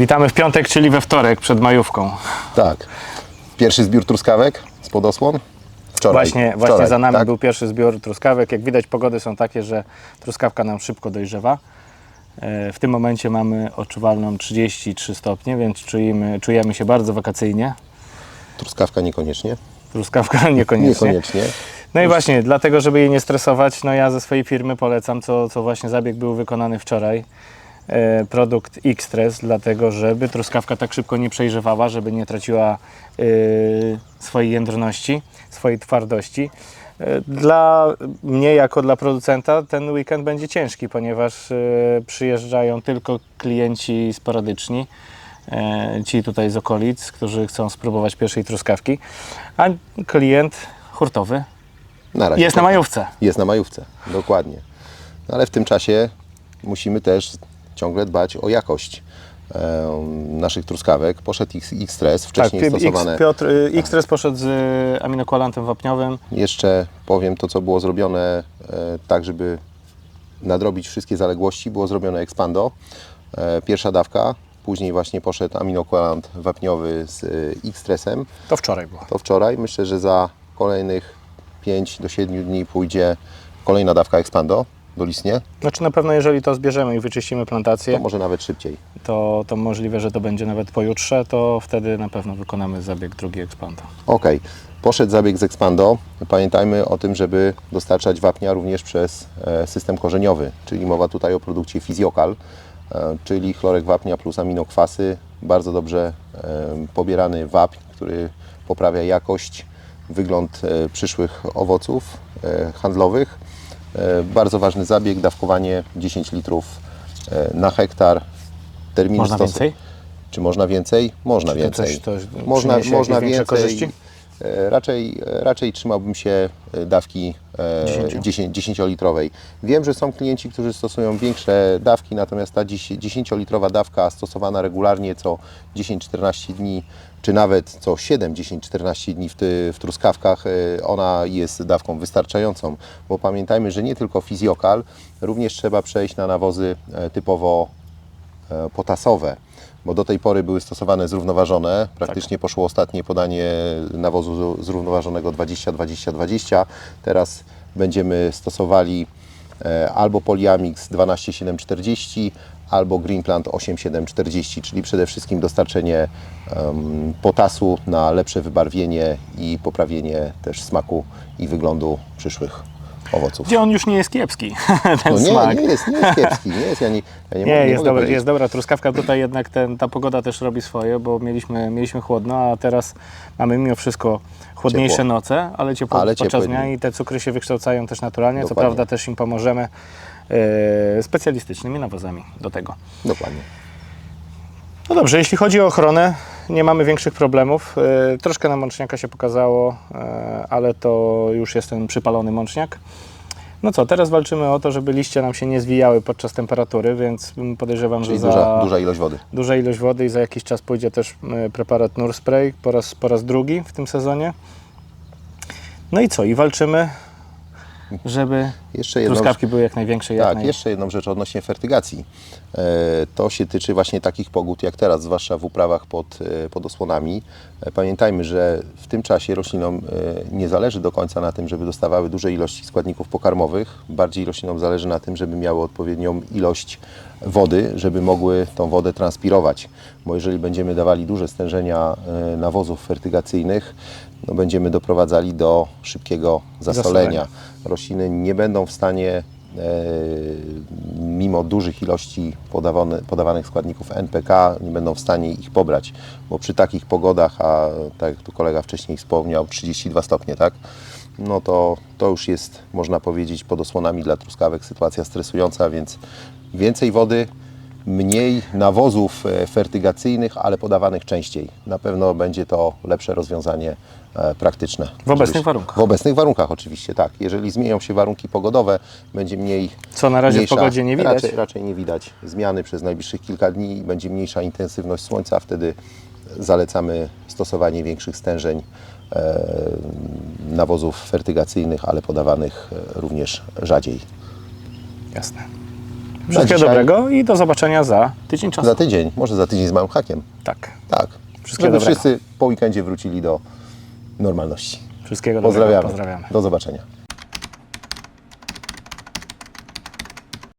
Witamy w piątek, czyli we wtorek przed majówką. Tak. Pierwszy zbiór truskawek z podosłon? Wczoraj. Właśnie, właśnie Wczoraj, za nami tak? był pierwszy zbiór truskawek. Jak widać, pogody są takie, że truskawka nam szybko dojrzewa. E, W tym momencie mamy odczuwalną 33 stopnie, więc czujemy, czujemy się bardzo wakacyjnie. Truskawka niekoniecznie. Truskawka niekoniecznie. Niekoniecznie. No i właśnie, dlatego, żeby jej nie stresować, no ja ze swojej firmy polecam, co, co właśnie zabieg był wykonany wczoraj. E, produkt X-Stress, dlatego żeby truskawka tak szybko nie przejrzewała, żeby nie traciła e, swojej jędrności, swojej twardości. E, Dla mnie, jako dla producenta, ten weekend będzie ciężki, ponieważ przyjeżdżają tylko klienci sporadyczni, ci tutaj z okolic, którzy chcą spróbować pierwszej truskawki, a klient hurtowy Na jest na majówce. Jest na majówce, dokładnie. No, ale w tym czasie musimy też ciągle dbać o jakość naszych truskawek. Poszedł X- X-Stress, wcześniej tak, X, stosowane. Piotr, y, X-Stress poszedł z y, aminokwalantem wapniowym. Jeszcze powiem to, co było zrobione e, tak, żeby nadrobić wszystkie zaległości. Było zrobione Expando. E, pierwsza dawka, później właśnie poszedł aminokwalant wapniowy z e, X-Stressem. To wczoraj było. to wczoraj. Myślę, że za kolejnych 5 do 7 dni pójdzie kolejna dawka Expando do Lisnie. Znaczy na pewno jeżeli to zbierzemy i wyczyścimy To plantację, może nawet szybciej. to, to możliwe, że to będzie nawet pojutrze, to wtedy na pewno wykonamy zabieg drugi ekspanda. Ok, poszedł zabieg z Expando. Pamiętajmy o tym, żeby dostarczać wapnia również przez e, system korzeniowy, czyli mowa tutaj o produkcie Fizjokal, e, czyli chlorek wapnia plus aminokwasy. Bardzo dobrze pobierany wapń, który poprawia jakość, wygląd e, przyszłych owoców handlowych. E, Bardzo ważny zabieg, dawkowanie 10 litrów e, na hektar. Termin Można więcej? Czy można więcej? Można Czy to więcej. coś- coś można można więcej. korzyści? E, Raczej, raczej trzymałbym się e, dawki e, 10. 10 10-litrowej. Wiem, że są klienci, którzy stosują większe dawki, natomiast ta 10-litrowa dawka stosowana regularnie co 10-14 dni, czy nawet co 7-10-14 dni w, ty, w truskawkach, e, ona jest dawką wystarczającą, bo pamiętajmy, że nie tylko fizjokal, również trzeba przejść na nawozy e, typowo e, potasowe, bo do tej pory były stosowane zrównoważone. Praktycznie poszło ostatnie podanie nawozu zrównoważonego 20-20-20. Teraz będziemy stosowali e, albo Polyamix 12740, albo Greenplant 8740, czyli przede wszystkim dostarczenie em, potasu na lepsze wybarwienie i poprawienie też smaku i wyglądu przyszłych owoców. Gdzie on już nie jest kiepski, ten No nie, smak. nie, jest, nie jest kiepski, nie jest, ja nie, ja nie, Nie, mogę- nie jest, dobra, jest dobra truskawka. Tutaj jednak ten, ta pogoda też robi swoje, bo mieliśmy, mieliśmy chłodno, a teraz mamy mimo wszystko chłodniejsze Ciepło. noce, ale ciepło Ale podczas ciepłe dnia dni. i te cukry się wykształcają też naturalnie. Co Dokładnie. prawda też im pomożemy e, specjalistycznymi nawozami do tego. Dokładnie. No dobrze, jeśli chodzi o ochronę, nie mamy większych problemów. E, Troszkę na mączniaka się pokazało, e, ale to już jest ten przypalony mączniak. No co, teraz walczymy o to, żeby liście nam się nie zwijały podczas temperatury, więc podejrzewam, Czyli że duża, za duża ilość wody. duża ilość wody i za jakiś czas pójdzie też e, preparat Nurspray po raz, po raz drugi w tym sezonie. No i co? I walczymy, żeby Jeszcze jedną, truskawki były jak największe. i Jak tak, naj... jeszcze jedną rzecz odnośnie fertygacji. E, to się tyczy właśnie takich pogód jak teraz, zwłaszcza w uprawach pod, e, pod osłonami. E, pamiętajmy, że w tym czasie roślinom nie zależy do końca na tym, żeby dostawały duże ilości składników pokarmowych. Bardziej roślinom zależy na tym, żeby miały odpowiednią ilość wody, żeby mogły tą wodę transpirować. Bo jeżeli będziemy dawali duże stężenia e, nawozów fertygacyjnych, no będziemy doprowadzali do szybkiego zasolenia. Rośliny nie będą w stanie e, mimo dużych ilości podawane, podawanych składników NPK nie będą w stanie ich pobrać, bo przy takich pogodach, a tak jak tu kolega wcześniej wspomniał, 32 stopnie, tak? No to, to już jest, można powiedzieć, pod osłonami dla truskawek sytuacja stresująca, więc więcej wody, mniej nawozów e, fertygacyjnych, ale podawanych częściej. Na pewno będzie to lepsze rozwiązanie e, praktyczne. W obecnych Żebyś- warunkach. W obecnych warunkach oczywiście, tak. Jeżeli zmienią się warunki pogodowe, będzie mniej. Co na razie w mniejsza, pogodzie nie widać. Raczej, raczej nie widać zmiany przez najbliższych kilka dni i będzie mniejsza intensywność słońca. Wtedy zalecamy stosowanie większych stężeń e, nawozów fertygacyjnych, ale podawanych również rzadziej. Jasne. Wszystkiego dzisiaj- dobrego i do zobaczenia za tydzień czasu. Za tydzień, może za tydzień z małym hakiem. Tak. Tak. Wszystkiego Żeby dobrego. wszyscy po weekendzie wrócili do normalności. Wszystkiego dobrego. Pozdrawiamy. Pozdrawiamy. Do zobaczenia.